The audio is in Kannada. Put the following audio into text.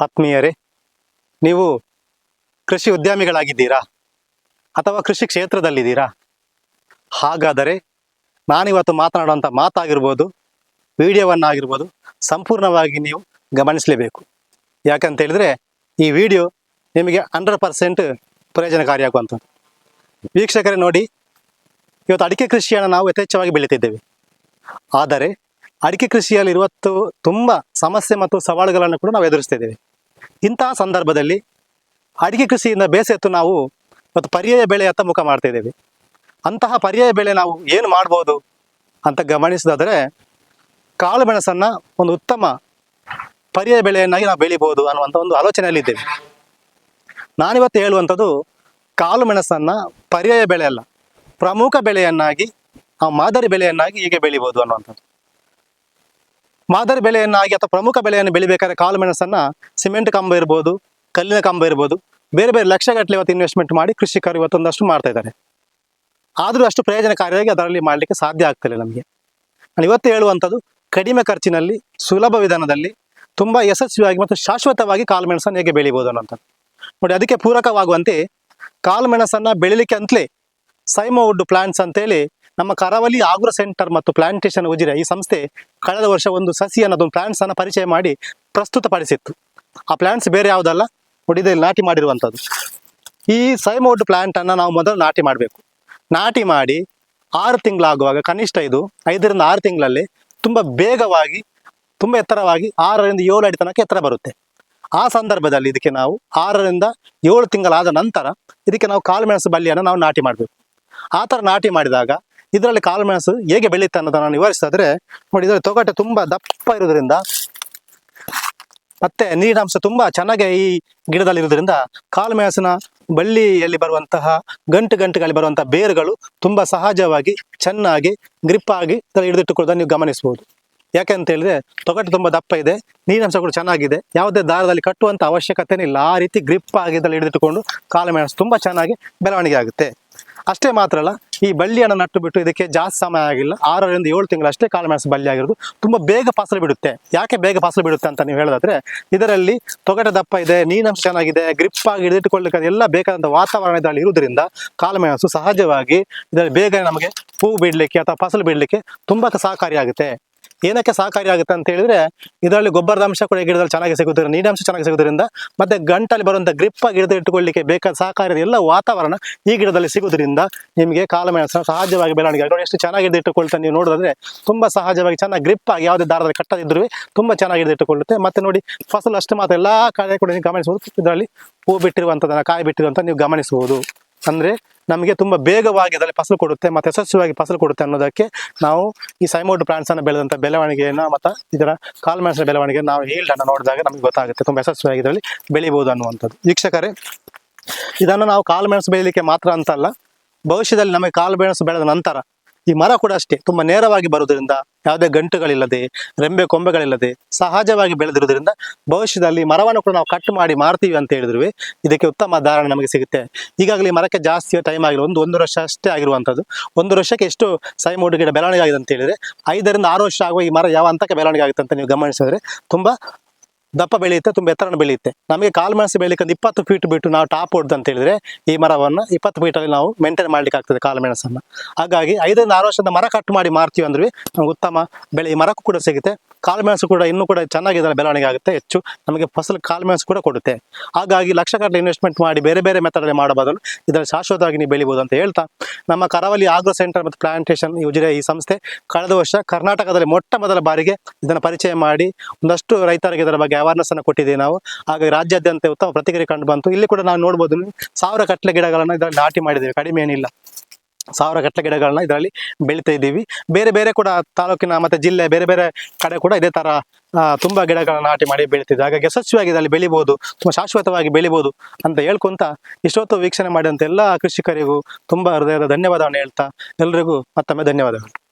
ಆತ್ಮೀಯರೇ, ನೀವು ಕೃಷಿ ಉದ್ಯಮಿಗಳಾಗಿದ್ದೀರಾ? ಅಥವಾ ಕೃಷಿ ಕ್ಷೇತ್ರದಲ್ಲಿದ್ದೀರಾ? ಹಾಗಾದರೆ ನಾನಿವತ್ತು ಮಾತನಾಡುವಂಥ ಮಾತಾಗಿರ್ಬೋದು, ವಿಡಿಯೋವನ್ನಾಗಿರ್ಬೋದು, ಸಂಪೂರ್ಣವಾಗಿ ನೀವು ಗಮನಿಸಲೇಬೇಕು. ಯಾಕಂತ ಹೇಳಿದ್ರೆ, ಈ ವಿಡಿಯೋ ನಿಮಗೆ ಹಂಡ್ರೆಡ್ ಪರ್ಸೆಂಟ್ ಪ್ರಯೋಜನಕಾರಿಯಾಗುವಂಥದ್ದು. ವೀಕ್ಷಕರೇ ನೋಡಿ, ಇವತ್ತು ಅಡಿಕೆ ಕೃಷಿಯನ್ನು ನಾವು ಯಥೇಚ್ಛವಾಗಿ ಬೆಳೀತಿದ್ದೇವೆ ಆದರೆ, ಅಡಿಕೆ ಕೃಷಿಯಲ್ಲಿ ಇವತ್ತು ತುಂಬ ಸಮಸ್ಯೆ ಮತ್ತು ಸವಾಲುಗಳನ್ನು ಕೂಡ ನಾವು ಎದುರಿಸ್ತಿದ್ದೇವೆ. ಇಂತಹ ಸಂದರ್ಭದಲ್ಲಿ ಅಡಿಕೆ ಕೃಷಿಯಿಂದ ಬೇಸತ್ತು ನಾವು ಮತ್ತು ಪರ್ಯಾಯ ಬೆಳೆಯತ್ತ ಮುಖ ಮಾಡ್ತಿದ್ದೇವೆ ಅಂತಹ ಪರ್ಯಾಯ ಬೆಳೆ ನಾವು ಏನು ಮಾಡ್ಬೋದು ಅಂತ ಗಮನಿಸಿದಾದರೆ ಕಾಳು ಮೆಣಸನ್ನು ಒಂದು ಉತ್ತಮ ಪರ್ಯಾಯ ಬೆಳೆಯನ್ನಾಗಿ ನಾವು ಬೆಳಿಬೋದು ಅನ್ನುವಂಥ ಒಂದು ಆಲೋಚನೆಯಲ್ಲಿದ್ದೇವೆ. ನಾನಿವತ್ತು ಹೇಳುವಂಥದ್ದು ಕಾಳು ಮೆಣಸನ್ನು ಪರ್ಯಾಯ ಬೆಳೆ ಅಲ್ಲ, ಪ್ರಮುಖ ಬೆಳೆಯನ್ನಾಗಿ, ಆ ಮಾದರಿ ಬೆಳೆಯನ್ನಾಗಿ ಹೀಗೆ ಬೆಳಿಬೋದು ಅನ್ನುವಂಥದ್ದು. ಮಾದರಿ ಬೆಳೆಯನ್ನಾಗಿ ಅಥವಾ ಪ್ರಮುಖ ಬೆಳೆಯನ್ನು ಬೆಳಿಬೇಕಾದ್ರೆ ಕಾಳು ಮೆಣಸನ್ನು, ಸಿಮೆಂಟ್ ಕಂಬ ಇರ್ಬೋದು, ಕಲ್ಲಿನ ಕಂಬ ಇರ್ಬೋದು, ಬೇರೆ ಬೇರೆ ಲಕ್ಷಗಟ್ಟಲೆ ಇವತ್ತು ಇನ್ವೆಸ್ಟ್ಮೆಂಟ್ ಮಾಡಿ ಕೃಷಿಕರು ಇವತ್ತೊಂದಷ್ಟು ಮಾಡ್ತಾ ಇದ್ದಾರೆ. ಆದರೂ ಅಷ್ಟು ಪ್ರಯೋಜನಕಾರಿಯಾಗಿ ಅದರಲ್ಲಿ ಮಾಡಲಿಕ್ಕೆ ಸಾಧ್ಯ ಆಗ್ತಿಲ್ಲ ನಮಗೆ. ನಾನು ಇವತ್ತು ಹೇಳುವಂಥದ್ದು, ಕಡಿಮೆ ಖರ್ಚಿನಲ್ಲಿ, ಸುಲಭ ವಿಧಾನದಲ್ಲಿ, ತುಂಬ ಯಶಸ್ವಿಯಾಗಿ ಮತ್ತು ಶಾಶ್ವತವಾಗಿ ಕಾಳು ಮೆಣಸನ್ನು ಹೇಗೆ ಬೆಳಿಬೋದು ಅನ್ನೋಂಥ ನೋಡಿ, ಅದಕ್ಕೆ ಪೂರಕವಾಗುವಂತೆ ಕಾಳು ಮೆಣಸನ್ನು ಬೆಳಿಲಿಕ್ಕೆ ಅಂತಲೇ ಸೈಮೋವುಡ್ ಪ್ಲಾಂಟ್ಸ್ ಅಂತೇಳಿ ನಮ್ಮ ಕರಾವಳಿ ಆಗ್ರೋ ಸೆಂಟರ್ ಮತ್ತು ಪ್ಲಾಂಟೇಷನ್ ಉಜಿರೆ ಈ ಸಂಸ್ಥೆ ಕಳೆದ ವರ್ಷ ಒಂದು ಸಸಿ ಅನ್ನೋದೊಂದು ಪ್ಲಾಂಟ್ಸ್ ಅನ್ನು ಪರಿಚಯ ಮಾಡಿ ಪ್ರಸ್ತುತಪಡಿಸಿತ್ತು. ಆ ಪ್ಲಾಂಟ್ಸ್ ಬೇರೆ ಯಾವುದಲ್ಲ ನೋಡಿ ಇದರಲ್ಲಿ ನಾಟಿ ಮಾಡಿರುವಂಥದ್ದು. ಈ ಸೈಮೋಡ್ ಪ್ಲಾಂಟ್ ಅನ್ನ ನಾವು ಮೊದಲು ನಾಟಿ ಮಾಡಬೇಕು. ನಾಟಿ ಮಾಡಿ ಆರು ತಿಂಗಳಾಗುವಾಗ, ಕನಿಷ್ಠ ಇದು ಐದರಿಂದ ಆರು ತಿಂಗಳಲ್ಲಿ ತುಂಬ ಬೇಗವಾಗಿ, ತುಂಬ ಎತ್ತರವಾಗಿ ಆರರಿಂದ ಏಳು ಅಡಿ ತನಕ ಎತ್ತರ ಬರುತ್ತೆ. ಆ ಸಂದರ್ಭದಲ್ಲಿ ಇದಕ್ಕೆ ನಾವು ಆರರಿಂದ ಏಳು ತಿಂಗಳಾದ ನಂತರ ಇದಕ್ಕೆ ನಾವು ಕಾಳುಮೆಣಸು ಬಳ್ಳಿಯನ್ನು ನಾವು ನಾಟಿ ಮಾಡಬೇಕು. ಆ ಥರ ನಾಟಿ ಮಾಡಿದಾಗ ಇದರಲ್ಲಿ ಕಾಳುಮೆಣಸು ಹೇಗೆ ಬೆಳೆಯುತ್ತೆ ಅನ್ನೋದನ್ನ ನಾನು ವಿವರಿಸಿದ್ರೆ ನೋಡಿ ಇದರಲ್ಲಿ ತೊಗಟೆ ತುಂಬಾ ದಪ್ಪ ಇರೋದ್ರಿಂದ, ಮತ್ತೆ ನೀರಿನಾಂಶ ತುಂಬಾ ಚೆನ್ನಾಗಿ ಈ ಗಿಡದಲ್ಲಿ ಇರೋದ್ರಿಂದ ಕಾಳು ಮೆಣಸಿನ ಬಳ್ಳಿಯಲ್ಲಿ ಬರುವಂತಹ ಗಂಟು ಗಂಟುಗಳಲ್ಲಿ ಬರುವಂತಹ ಬೇರುಗಳು ತುಂಬಾ ಸಹಜವಾಗಿ ಚೆನ್ನಾಗಿ ಗ್ರಿಪ್ ಆಗಿ ಹಿಡಿದಿಟ್ಟುಕೊಳ್ಳೋದನ್ನು ನೀವು ಗಮನಿಸಬಹುದು ಯಾಕೆಂತ ಹೇಳಿದ್ರೆ, ತೊಗಟೆ ತುಂಬಾ ದಪ್ಪ ಇದೆ, ನೀರಿನಾಂಶ ಕೂಡ ಚೆನ್ನಾಗಿದೆ, ಯಾವುದೇ ದಾರದಲ್ಲಿ ಕಟ್ಟುವಂತ ಅವಶ್ಯಕತೆ ಇಲ್ಲ. ಆ ರೀತಿ ಗ್ರಿಪ್ ಆಗಿ ಹಿಡಿದಿಟ್ಟುಕೊಂಡು ಕಾಳು ಮೆಣಸು ತುಂಬಾ ಚೆನ್ನಾಗಿ ಬೆಳವಣಿಗೆ ಆಗುತ್ತೆ. ಅಷ್ಟೇ ಮಾತ್ರ ಅಲ್ಲ, ಈ ಬಳ್ಳಿಯನ್ನು ನಟ್ಟು ಬಿಟ್ಟು ಇದಕ್ಕೆ ಜಾಸ್ತಿ ಸಮಯ ಆಗಿಲ್ಲ, ಆರರಿಂದ ಏಳು ತಿಂಗಳಷ್ಟೇ ಕಾಳುಮೆಣಸು ಬಳ್ಳಿ ಆಗಿರೋದು. ತುಂಬ ಬೇಗ ಫಸಲು ಬಿಡುತ್ತೆ. ಯಾಕೆ ಬೇಗ ಫಸಲು ಬಿಡುತ್ತೆ ಅಂತ ನೀವು ಹೇಳೋದಾದ್ರೆ, ಇದರಲ್ಲಿ ತೊಗಟೆ ದಪ್ಪ ಇದೆ ನೀನಂಶ ಚೆನ್ನಾಗಿದೆ ಗ್ರಿಪ್ ಆಗಿ ಹಿಡಿದಿಟ್ಟುಕೊಳ್ಳಿಕ್ಕೆ ಎಲ್ಲ ಬೇಕಾದಂಥ ವಾತಾವರಣ ಇದರಲ್ಲಿ ಇರುವುದರಿಂದ ಕಾಳುಮೆಣಸು ಸಹಜವಾಗಿ ಇದರಲ್ಲಿ ಬೇಗ ನಮಗೆ ಹೂ ಬಿಡಲಿಕ್ಕೆ ಅಥವಾ ಫಸಲು ಬಿಡಲಿಕ್ಕೆ ತುಂಬ ಸಹಕಾರಿಯಾಗುತ್ತೆ. ಏನಕ್ಕೆ ಸಹಕಾರಿಯಾಗುತ್ತೆ ಅಂತ ಹೇಳಿದ್ರೆ, ಇದರಲ್ಲಿ ಗೊಬ್ಬರದ ಅಂಶ ಕೂಡ ಗಿಡದಲ್ಲಿ ಚೆನ್ನಾಗಿ ಸಿಗುತ್ತೆ ನೀರಿನಂಶ ಚೆನ್ನಾಗಿ ಸಿಗೋದ್ರಿಂದ ಮತ್ತೆ ಗಂಟಲ್ಲಿ ಬರುವಂಥ ಗ್ರಿಪ್ ಆಗಿ ಹಿಡಿದು ಇಟ್ಟುಕೊಳ್ಳಿಕ್ಕೆ ಬೇಕಾದ ಸಹಕಾರಿ ಎಲ್ಲ ವಾತಾವರಣ ಈ ಗಿಡದಲ್ಲಿ ಸಿಗೋದ್ರಿಂದ ನಿಮಗೆ ಕಾಳುಮೆಣಸು ಸಹಜವಾಗಿ ಬೆಳವಣಿಗೆ ಆಗುತ್ತೆ. ನೋಡಿ, ಎಷ್ಟು ಚೆನ್ನಾಗಿ ಇಟ್ಟುಕೊಳ್ತಾ ನೀವು ನೋಡಿದ್ರೆ ತುಂಬಾ ಸಹಜವಾಗಿ ಚೆನ್ನಾಗಿ ಗ್ರಿಪ್ ಆಗಿ ಯಾವುದೇ ದಾರದಲ್ಲಿ ಕಟ್ಟದಿದ್ರು ತುಂಬಾ ಚೆನ್ನಾಗಿ ಹಿಡಿದು ಇಟ್ಟುಕೊಳ್ಳುತ್ತೆ. ಮತ್ತೆ ನೋಡಿ, ಫಸಲು ಅಷ್ಟು ಮಾತ್ರ ಎಲ್ಲಾ ಕಾರ್ಯ ಕೂಡ ನೀವು ಗಮನಿಸಬಹುದು. ಇದರಲ್ಲಿ ಹೂ ಬಿಟ್ಟಿರುವಂಥದ್ದನ್ನು ಕಾಯಿ ಬಿಟ್ಟಿರುವಂತ ನೀವು ಗಮನಿಸಬಹುದು. ಅಂದ್ರೆ ನಮಗೆ ತುಂಬಾ ಬೇಗವಾಗಿ ಅದರಲ್ಲಿ ಫಸಲು ಕೊಡುತ್ತೆ ಮತ್ತೆ ಯಶಸ್ವಿಯಾಗಿ ಫಸಲು ಕೊಡುತ್ತೆ ಅನ್ನೋದಕ್ಕೆ ನಾವು ಈ ಸೈಮೋಡ್ ಪ್ಲಾಂಟ್ಸ್ ಅನ್ನು ಬೆಳೆದಂತ ಬೆಳವಣಿಗೆಯನ್ನ ಮತ್ತು ಇದರ ಕಾಳುಮೆಣಸಿನ ಬೆಳವಣಿಗೆ ನಾವು ಹೀಲ್ಡ್ ಅನ್ನು ನೋಡಿದಾಗ ನಮಗೆ ಗೊತ್ತಾಗುತ್ತೆ. ತುಂಬಾ ಯಶಸ್ವಿಯಾಗಿ ಇದರಲ್ಲಿ ಬೆಳಿಬಹುದು ಅನ್ನುವಂಥದ್ದು. ವೀಕ್ಷಕರೇ, ಇದನ್ನು ನಾವು ಕಾಳು ಮೆಣಸು ಬೆಳಿಲಿಕ್ಕೆ ಮಾತ್ರ ಅಂತಲ್ಲ, ಭವಿಷ್ಯದಲ್ಲಿ ನಮಗೆ ಕಾಳು ಮೆಣಸು ಬೆಳೆದ ನಂತರ ಈ ಮರ ಕೂಡ ಅಷ್ಟೇ, ತುಂಬಾ ನೇರವಾಗಿ ಬರುವುದರಿಂದ ಯಾವುದೇ ಗಂಟುಗಳಿಲ್ಲದೆ, ರೆಂಬೆ ಕೊಂಬೆಗಳಿಲ್ಲದೆ, ಸಹಜವಾಗಿ ಬೆಳೆದಿರುವುದರಿಂದ ಭವಿಷ್ಯದಲ್ಲಿ ಮರವನ್ನು ಕೂಡ ನಾವು ಕಟ್ ಮಾಡಿ ಮಾರ್ತೀವಿ ಅಂತ ಹೇಳಿದ್ರು ಇದಕ್ಕೆ ಉತ್ತಮ ಧಾರಣೆ ನಮಗೆ ಸಿಗುತ್ತೆ. ಈಗಾಗಲೇ ಮರಕ್ಕೆ ಜಾಸ್ತಿ ಟೈಮ್ ಆಗಿಲ್ಲ, ಒಂದು ಒಂದು ವರ್ಷ ಅಷ್ಟೇ ಆಗಿರುವಂಥದ್ದು. ಒಂದು ವರ್ಷಕ್ಕೆ ಎಷ್ಟು ಸೈಮೋಡು ಗಿಡ ಬೆಳವಣಿಗೆ ಆಗಿದೆ ಅಂತ ಹೇಳಿದ್ರೆ, ಐದರಿಂದ ಆರು ವರ್ಷ ಆಗುವ ಈ ಮರ ಯಾವ ಹಂತಕ್ಕೆ ಬೆಳವಣಿಗೆ ಆಗುತ್ತೆ ಅಂತ ನೀವು ಗಮನಿಸಿದ್ರೆ, ತುಂಬಾ ದಪ್ಪ ಬೆಳೆಯುತ್ತೆ, ತುಂಬ ಎತ್ತರನ ಬೆಳೆಯುತ್ತೆ. ನಮಗೆ ಕಾಲು ಮೆಣಸು ಬೆಳಿಲಿಕ್ಕೆ ಇಪ್ಪತ್ತು ಫೀಟ್ ಬಿಟ್ಟು ನಾವು ಟಾಪ್ ಹೊಡ್ದು ಅಂತ ಹೇಳಿದ್ರೆ ಈ ಮರವನ್ನು ಇಪ್ಪತ್ತು ಫೀಟಲ್ಲಿ ನಾವು ಮೇಂಟೈನ್ ಮಾಡ್ಲಿಕ್ಕೆ ಆಗ್ತದೆ ಕಾಳು ಮೆಣಸನ್ನು. ಹಾಗಾಗಿ ಐದರಿಂದ ಆರು ವರ್ಷದ ಮರ ಕಟ್ ಮಾಡಿ ಮಾರ್ತೀವಿ ಅಂದ್ರೆ ನಮ್ಗೆ ಉತ್ತಮ ಬೆಳೆ. ಈ ಮರಕ್ಕೂ ಕೂಡ ಸಿಗುತ್ತೆ. ಕಾಳು ಮೆಣಸು ಕೂಡ ಇನ್ನೂ ಕೂಡ ಚೆನ್ನಾಗಿ ಇದರ ಬೆಳವಣಿಗೆ ಆಗುತ್ತೆ ಹೆಚ್ಚು. ನಮಗೆ ಫಸಲು ಕಾಳುಮೆಣಸು ಕೂಡ ಕೊಡುತ್ತೆ. ಹಾಗಾಗಿ ಲಕ್ಷಗಟ್ಟಲೆ ಇನ್ವೆಸ್ಟ್ಮೆಂಟ್ ಮಾಡಿ ಬೇರೆ ಬೇರೆ ಮೆಥಡಲ್ಲಿ ಮಾಡೋ ಬದಲು ಇದರಲ್ಲಿ ಶಾಶ್ವತವಾಗಿ ನೀವು ಬೆಳಿಬೋದು ಅಂತ ಹೇಳ್ತಾ. ನಮ್ಮ ಕರಾವಳಿ ಆಗ್ರೋ ಸೆಂಟರ್ ಮತ್ತು ಪ್ಲಾಂಟೇಷನ್ ಯೋಜನೆ ಈ ಸಂಸ್ಥೆ ಕಳೆದ ವರ್ಷ ಕರ್ನಾಟಕದಲ್ಲಿ ಮೊಟ್ಟ ಮೊದಲ ಬಾರಿಗೆ ಇದನ್ನು ಪರಿಚಯ ಮಾಡಿ ಒಂದಷ್ಟು ರೈತರಿಗೆ ಇದರ ಬಗ್ಗೆ ಅವೇರ್ನೆಸ್ ಅನ್ನು ಕೊಟ್ಟಿದ್ದೀವಿ ನಾವು. ಹಾಗಾಗಿ ರಾಜ್ಯಾದ್ಯಂತ ಉತ್ತಮ ಪ್ರತಿಕ್ರಿಯೆ ಕಂಡು ಬಂತು. ಇಲ್ಲಿ ಕೂಡ ನಾವು ನೋಡ್ಬೋದು, ಸಾವಿರ ಕಟ್ಲೆ ಗಿಡಗಳನ್ನು ಇದರಲ್ಲಿ ನಾಟಿ ಮಾಡಿದ್ದೇವೆ. ಕಡಿಮೆ ಏನಿಲ್ಲ. ಸಾವಿರ ಗಟ್ಟಲೆ ಗಿಡಗಳನ್ನ ಇದರಲ್ಲಿ ಬೆಳೀತಾ ಇದ್ದೀವಿ. ಬೇರೆ ಬೇರೆ ಕೂಡ ತಾಲೂಕಿನ ಮತ್ತೆ ಜಿಲ್ಲೆ ಬೇರೆ ಬೇರೆ ಕಡೆ ಕೂಡ ಇದೇ ತರ ತುಂಬಾ ಗಿಡಗಳನ್ನ ನಾಟಿ ಮಾಡಿ ಬೆಳಿತಿದ್ದೆ. ಹಾಗಾಗಿ ಯಶಸ್ವಿಯಾಗಿ ಇದರಲ್ಲಿ ಬೆಳಿಬಹುದು ತುಂಬಾ ಶಾಶ್ವತವಾಗಿ ಬೆಳಿಬಹುದು ಅಂತ ಹೇಳ್ಕೊಂತ ಇಷ್ಟೊತ್ತು ವೀಕ್ಷಣೆ ಮಾಡಿದಂತ ಎಲ್ಲ ಕೃಷಿಕರಿಗೂ ತುಂಬಾ ಹೃದಯದ ಧನ್ಯವಾದವನ್ನು ಹೇಳ್ತಾ, ಎಲ್ರಿಗೂ ಮತ್ತೊಮ್ಮೆ ಧನ್ಯವಾದಗಳು.